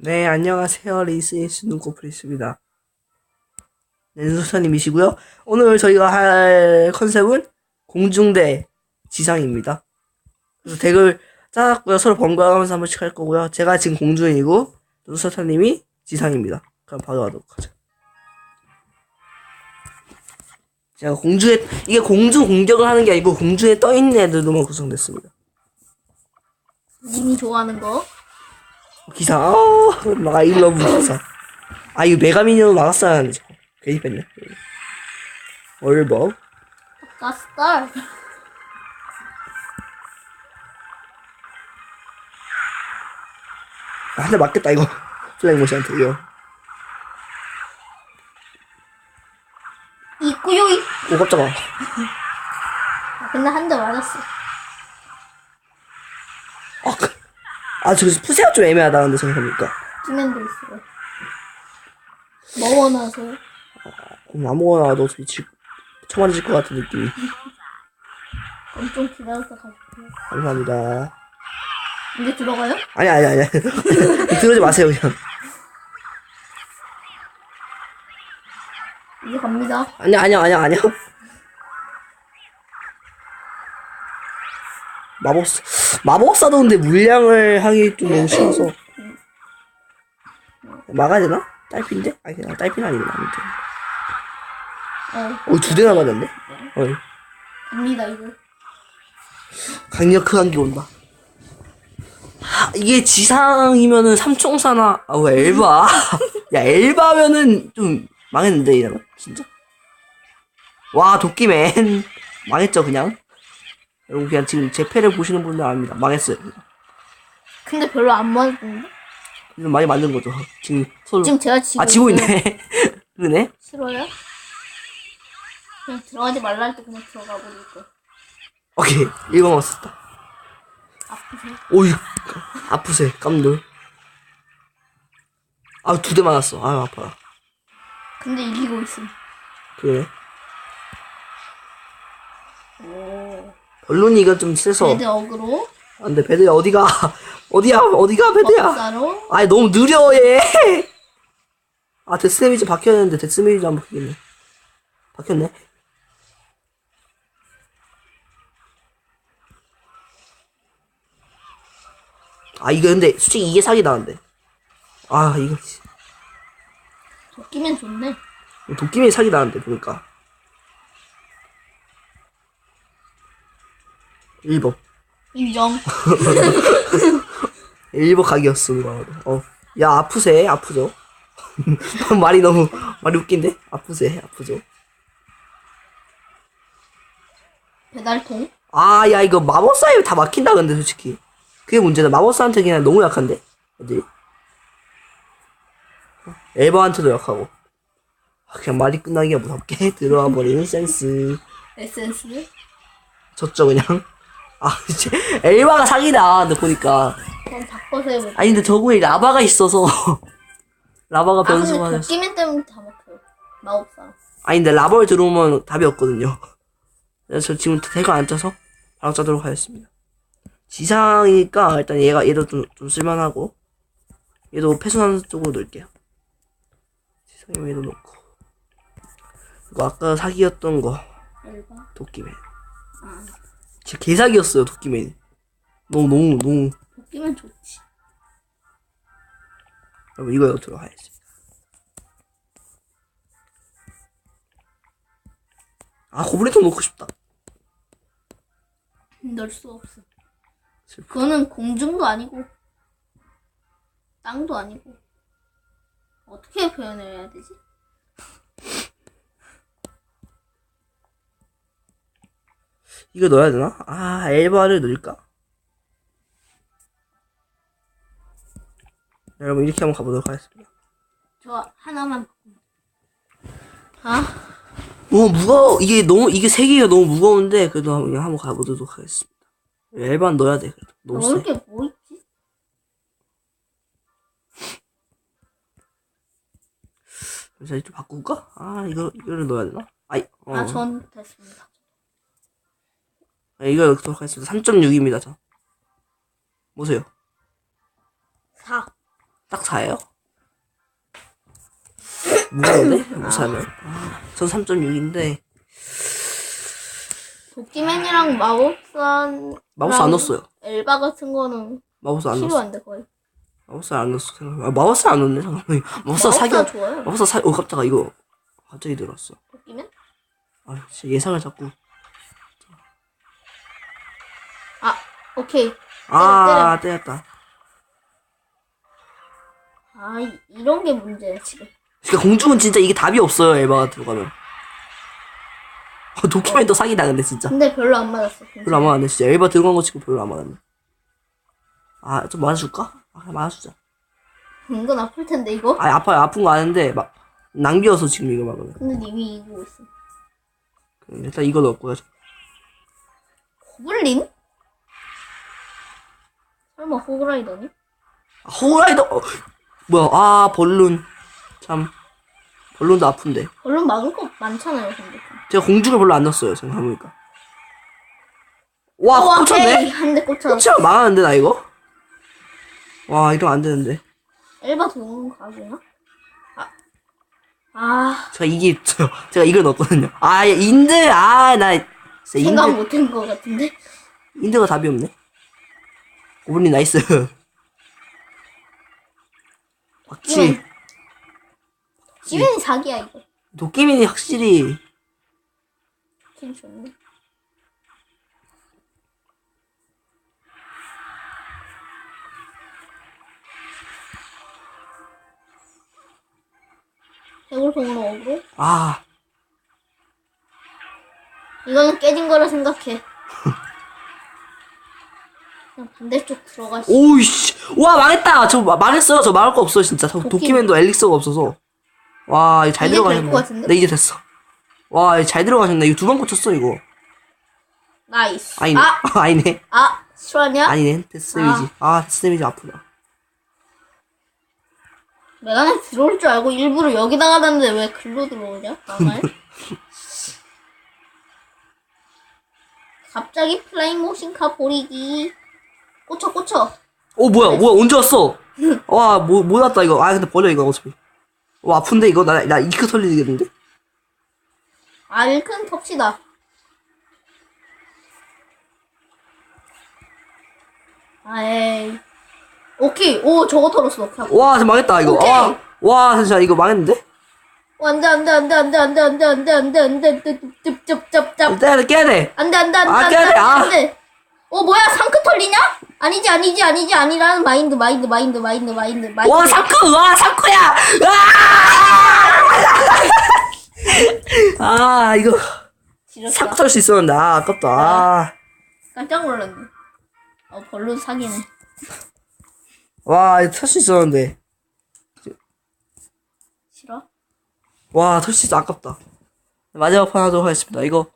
네, 안녕하세요. 리스이스 눈코프리스입니다. 네, 눈소사님이시고요. 오늘 저희가 할 컨셉은 공중대 지상입니다. 그래서 덱을 짜놨고요. 서로 번갈아가면서 한 번씩 할 거고요. 제가 지금 공중이고 눈소사님이 지상입니다. 그럼 바로 가도록 하죠. 제가 공중에 이게 공중 공격을 하는 게 아니고 공중에 떠 있는 애들로만 구성됐습니다. 님이 좋아하는 거. 기사, 아, 막 일러브 기사. 아, 이거 메가미니언 나갔어야 하는데, 저거. 괜히 뺐네. 월버. 가스달. 아, 한대 맞겠다, 이거. 플랭 모시한테, 이거. 있고요. 이- 오, 깜짝아. 아, 근데 한 대 맞았어. 아, 그, 아, 저 푸세가 좀 애매하다, 근데 생각해보니까. 찌맨도 있어요. 뭐 원하세요? 음, 아무거나 놔도 질, 처맞을 것 같은. 그럼 좀 기다려서 가볼게요. 감사합니다. 이제 들어가요? 아니, 아니, 아니. 들어오지 마세요, 그냥. 이제 갑니다. 아니, 아니야, 아니야, 아니야. 마법사, 마법사도 근데 물량을 하기 좀 너무 쉬워서. 막아야 되나? 딸핀데? 아니, 그냥 딸핀 아니구나. 아무튼. 어, 어, 두 대나 맞았네? 어, 갑니다, 이제. 강력한 게 온다. 하, 이게 지상이면은 삼총사나, 아, 왜 엘바? 야, 엘바면은 좀 망했는데, 이러면. 진짜. 와, 도끼맨. 망했죠, 그냥. 여러분, 그냥 지금 제 패를 보시는 분들 압니다. 망했어요. 근데 별로 안 맞았는데? 좀 많이 만든 거죠. 지금 서로. 지금 제가 지고 아, 지고. 있네. 그러네. 싫어요? 그냥 들어가지 말라 할 때 그냥 들어가 버릴 거. 오케이. 이거 먹었다. 아프세요? 오이. 아프세. 깜놀. 아, 두 대 맞았어. 아유, 아파라. 근데 이기고 있음. 그러네. 오. 이건 좀 세서. 레드 어그로. 안 돼, 배드야, 어디가. 어디야, 어디가, 배드야. 법사로. 아이, 너무 느려, 얘. 아, 데스 데미지 박혔는데, 데스 데미지 안 박히겠네. 박혔네. 아, 이거 근데, 솔직히 이게 사기 나는데. 아, 이거, 씨. 도끼면 좋네. 도끼맨이 사기 나는데, 보니까. 1번. 인정. 1번 각이었어, 이거. 어. 야, 아프세, 아프죠? 말이 너무, 말이 웃긴데? 아프세, 아프죠? 배달통. 아, 야, 이거 마법사에 다 막힌다, 근데, 솔직히. 그게 문제다. 마법사한테 그냥 너무 약한데? 어디? 엘바한테도 약하고. 아, 그냥 말이 끝나기가 무섭게 들어와 버리는 센스. 에센스. 졌죠, 그냥. 아, 이제, 엘바가 사기다, 근데 보니까. 그럼 바꿔서 해볼게요. 아니, 근데 저거에 라바가 있어서. 라바가 아, 근데 변수가 돼서. 도끼맨 때문에 다 먹혀요. 마법사. 아니, 근데 라벌 들어오면 답이 없거든요. 그래서 저 지금 대가 안 짜서 바로 짜도록 하겠습니다. 지상이니까 일단 얘가 얘도 좀, 좀 쓸만하고 얘도 패순환 쪽으로 넣을게요. 지상에 얘도 넣고 그리고 아까 사기였던 거 엘바. 도끼맨. 아, 진짜 개사기였어요 도끼맨. 너무 너무 너무 도끼맨 좋지. 여러분 이거 넣도록 하겠습니다. 아 고블린통 넣고 싶다. 넣을 수 없어. 슬퍼. 그거는 공중도 아니고 땅도 아니고 어떻게 표현해야 되지? 이거 넣어야 되나? 아, 엘바를 넣을까? 여러분, 이렇게 한번 가보도록 하겠습니다. 저 하나만. 아, 너무 무거워. 이게 너무, 이게 세 개가 너무 무거운데, 그래도 그냥 한번 가보도록 하겠습니다. 엘바는 넣어야 돼, 그래도. 너무 넣을 세. 게뭐 있지? 자, 이좀 바꿀까? 아, 이거, 이거를 넣어야 되나? 아이, 어. 아, 전 됐습니다. 아, 이거 넣도록 하겠습니다. 3.6입니다, 저. 보세요. 4. 딱 사요? 무거운데? 못 사면. 아, 전 3.6인데 도끼맨이랑 마법산 마우스 안 넣었어요. 엘바 같은 거는 마우스 안 넣었어. 필요한데 거의. 마우스 안 넣었어. 아, 마우스 안 넣었네. 잠깐만. 사기. 마법사 좋아요. 마우스 사. 어 깜짝아 이거 갑자기 들었어. 도끼맨? 아 진짜 예상을 자꾸. 오케이. 아 때렸다. 아 이- 이런 게 문제야 지금. 그러니까 공중은 진짜 이게 답이 없어요. 에바가 들어가면. 어, 도끼맨도 사기다 근데 진짜. 근데 별로 안 맞았어. 별로 안 맞았네 진짜. 에바 들어간 거 치고 별로 안 맞았네. 아 좀 맞아줄까? 아 그냥 맞아주자. 은근 아플 텐데 이거. 아 아파요 아픈 거 아는데 막 낭비여서 지금 이거 막으면. 근데 님이 이기고 있어. 일단 이거 넣었고요. 고블린? 설마 호그라이더니? 아, 호라이더 어, 뭐야 아 벌룬 참 벌룬도 아픈데 얼른 막을 거 많잖아요 근데. 제가 공중을 별로 안 넣었어요 생각해보니까 와 어, 아, 꽂혔네. 한대. 꽂히면 망하는데 나 이거 와 이러면 안 되는데 엘바 도는 가구나? 아. 아, 제가 이게 저, 제가 이걸 넣었거든요 아 야, 인드 아나 생각 못한 것 같은데? 인드가 답이 없네 고블린 나이스 박지 지금 지면이 사기야 이거. 도끼민이 확실히 긴 좋네. 해골통으로 어그로? 아 이거는 깨진 거라 생각해. 반대쪽 들어갈 수. 오이씨. 와 망했다. 저 마- 망했어요. 저 막을 거 없어 진짜. 저 도끼- 도끼맨도 엘릭서가 없어서. 와 이거 잘 이제 될것 들어가셨네. 같은데? 네 이제 됐어. 와 잘 들어가셨네. 이거 두 번 꽂혔어 이거. 나이스. 아니네. 아, 아, 니네. 아, 실화냐? 아니네. 데스 데미지. 아. 데스 데미지 아프다. 메가네 들어올 줄 알고 일부러 여기다가 놨는데 왜 글로 들어오냐? 나말? 갑자기 플라잉 모신카 보리기. 꽂혀, 꽂혀. 오 뭐야 뭐야 언제 왔어 와뭐 못 왔다 이거 아 근데 버려 이거 어차피 와 아픈데 이거 나나 이크 털리겠는데 아, 일큰 텁시다. 아이. 오케이. 오, 저거 털었어. 오케이. 와 진짜 망했다 이거 오케이. 와, 와 진짜 이거 망했는데 안 돼, 안 돼, 안 돼, 안 돼, 안 돼, 안 돼, 안 돼, 안 돼, 안 돼, 안 돼, 짭짭짭짭. 깨야 돼 깨야 돼안 돼, 안 돼, 안 돼, 아, 안 돼, 깨야 안 돼, 돼, 아. 안 돼. 어, 뭐야, 상크 털리냐? 아니지, 아니지, 아니지, 아니라는 마인드, 마인드, 마인드, 마인드, 마인드, 마인드. 와 사쿠 와 사쿠야 아! 아 이거 지렸다. 사쿠 털수 있었는데 아 아깝다 아. 깜짝 놀랐네. 어, 별로 사기네. 와, 이거 털 수 있었는데. 싫어? 와, 털 수 있어. 아깝다. 마지막 판 하도록 하겠습니다. 이거,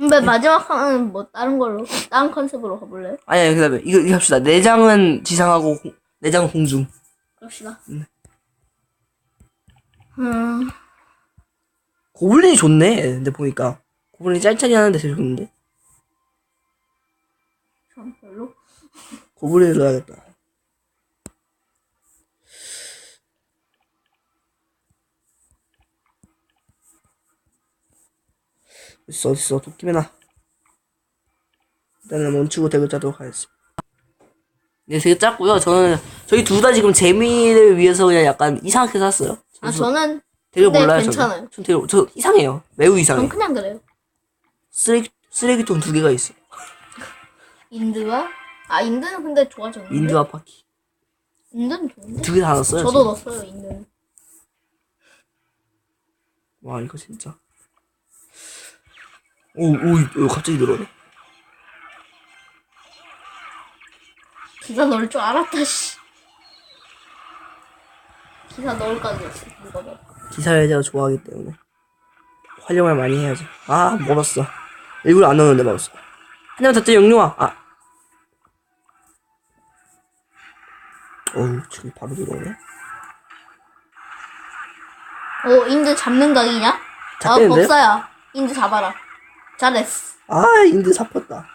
근데 마지막 판은 뭐 다른 걸로, 다른 컨셉으로 가볼래요? 아니, 아니, 그 다음에, 이거, 이거 합시다. 내장은 지상하고, 공- 내장은 공중. 그럽시다. 음, 고블린이 좋네. 근데 보니까. 고블린이 짤짤이 하는데 되게 좋은데. 전 별로. 고블린을 넣어야겠다. 어딨어, 어딨어. 도끼매나. 일단은 멈추고 짜도록 하겠습니다. 네, 되게 짧고요. 저는, 저희 둘 다 지금 재미를 위해서 그냥 약간 이상하게 샀어요. 아, 저는, 근데 몰라요, 괜찮아요. 저는. 전 덱을, 저 이상해요. 매우 이상해. 전 그냥 그래요. 쓰레기, 쓰레기통 두 개가 있어요. 인드와? 아, 인드는 근데 좋아졌는데? 인드와 파키. 인드는 좋은데? 두 개 다 넣었어요. 저도 지금. 넣었어요, 인드는. 와 이거 진짜 오 오 오, 갑자기 늘어네 기사 넣을 줄 알았다, 씨. 기사 넣을까지 했어, 누가 봐. 기사를 제가 좋아하기 때문에 활용을 많이 해야죠 아 멀었어 일부러 안 넣었는데 멀었어 한명 더 영룡아 아 어우 저기 바로 들어오네 어, 인드 잡는 각이냐? 아, 잡겠는데요? 법사야. 인드 잡아라. 잘했어. 아 인드 사뻤다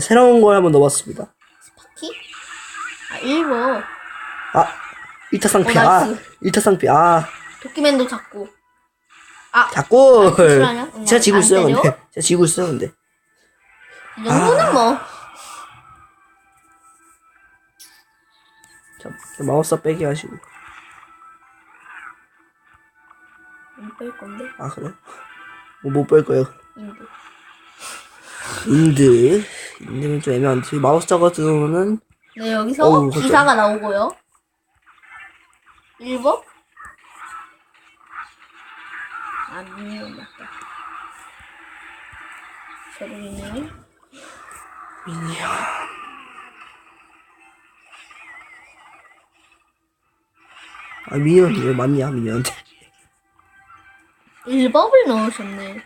새로운 걸 한번 넣어봤습니다 스파키? 아, 1번. 아 1타 상피 어, 아 나이스. 1타 상피 아 도끼맨도 잡고. 아, 자꾸 실화냐? 그냥 제가 지고 안 있어요 때려? 근데 제가 지고 있어요 근데 이 정도는 뭐. 자 마우스 빼기 하시고 안뺄 건데. 아 그래? 뭐못뺄 거예요 인도. 인드 인드는 좀 애매한데 마우스 작업으로는 네, 여기서 어우. 기사가 나오고요. 1번? 아, 미니언 맞다. 세르미니. 미니언 아 미니언 왜 맞냐 미니언한테 1법을 넣으셨네.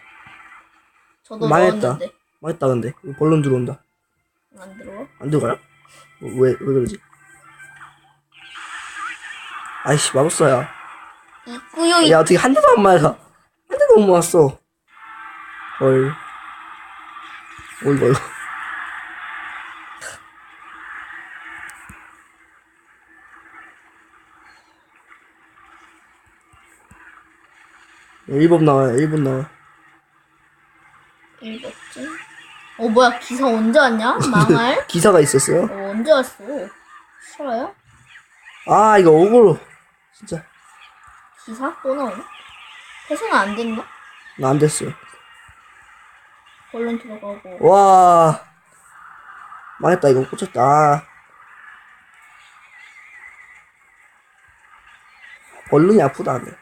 저도 망했다. 넣었는데. 맞다 근데 벌론 들어온다 안 들어와? 안 들어가요? 왜, 왜 그러지? 아이씨 마법사야 있구요, 있야 어떻게 한 대도 안 맞아 한 대도 못 맞았어 헐 어이 1번 나와요 1번 나와 1법쯤? 어, 뭐야, 기사 언제 왔냐? 망할? 기사가 있었어요? 어, 언제 왔어? 싫어요? 아 이거 억울로 진짜 기사? 또 나오나? 회수는 안 됐나? 나안 됐어요 얼른 들어가고. 와 망했다 이거 꽂혔다 아. 얼른이 아프다 네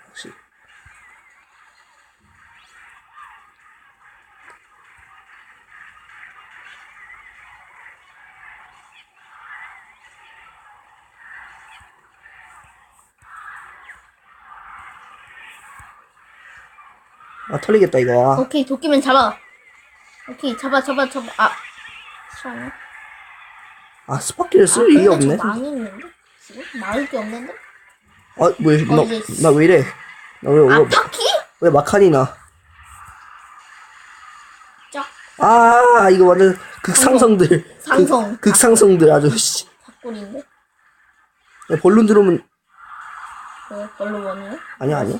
아 털리겠다 이거 아. 오케이, 도끼맨 잡아. 오케이, 잡아, 잡아, 잡아. 아, 싫어요? 아 스파키를 쓸 일이 없네 망했는데? 지금? 막을 게 없는데? 아 뭐야 어, 나왜 이래 나왜 아, 왜, 파키? 왜 마칸이 나 짝. 아 이거 완전 극상성들 상성. 극, 극상성들 아주 씨 닭골인데? 야, 벌룬 들어오면 왜, 별로 원해요? 아니야, 아니야.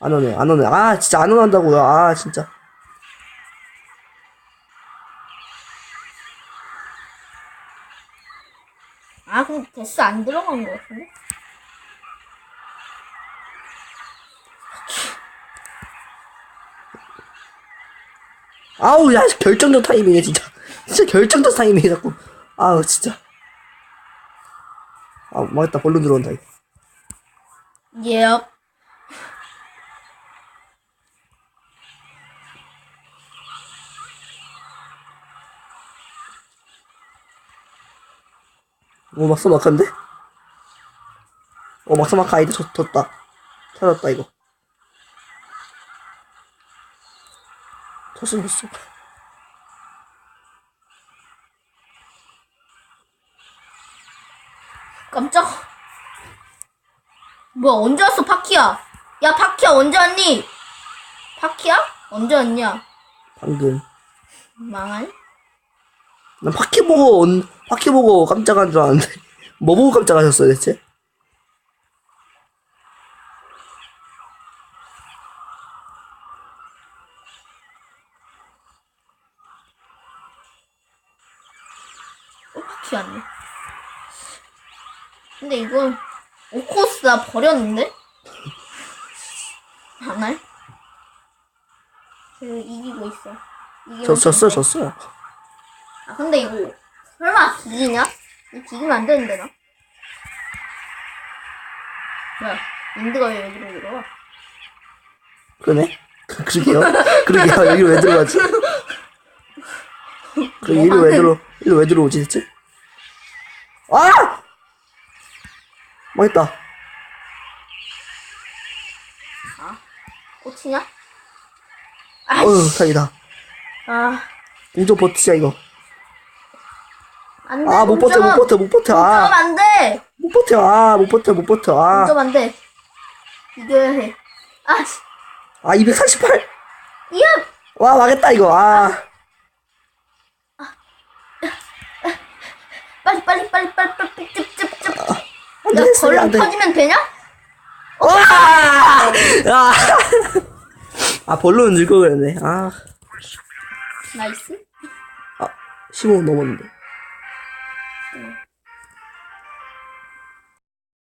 안 오네 안 오네. 아 진짜 안 오는다고요. 아 진짜. 아, 그럼 데스 안 들어간 거 같은데? 아우 야 결정적 타이밍이야 진짜. 진짜 결정적 타이밍이 자꾸. 아우 진짜. 아 망했다. 벌룬 들어온다 이거. 예. 오 막사 막한데 어 막사 막하 아이디 졌, 졌다 찾았다 이거 졌어 졌어 깜짝. 뭐야, 언제 왔어, 파키야? 야, 파키야, 언제 왔니? 파키야? 언제 왔냐? 방금 망할? 난 파키 보고 온 파키 보고 깜짝한 줄 알았는데 뭐 보고 깜짝하셨어요 대체 어, 파키 왔네. 근데 이건, 오코스다 버렸는데? 망할? 그, 이기고 있어. 이기면 졌, 졌어 돼. 졌어 아, 근데 이거, 설마? 이거 기기면 안 되는데, 나? 뭐야, 인드가 왜 여기로 들어와? 그러네? 그- 그러게요. 그러게요. 여기로 왜 들어가지? 그래 이리 왜 들어? 이리 왜 들어오지 대체? 아! 망했다? 아, 어휴 다행이다. 아, 공정 버티자 이거 안 돼. 아 못 버텨 못 버텨 못 버텨 점 아못 안 돼. 버텨 아 못 버텨 못 버텨 아 점안 돼. 이겨야 해. 아, 씨. 아 248. 이야! 와 망했다 이거. 아 빨리, 빨리, 빨리, 빨리, 빨리, 빨리, 찝찝. 먼저 야, 했어야 벌렁 돼. 터지면 되냐? 와! 아, 아 벌로는 늘걸 그랬네. 아, 나이스. 아 15분 넘었는데.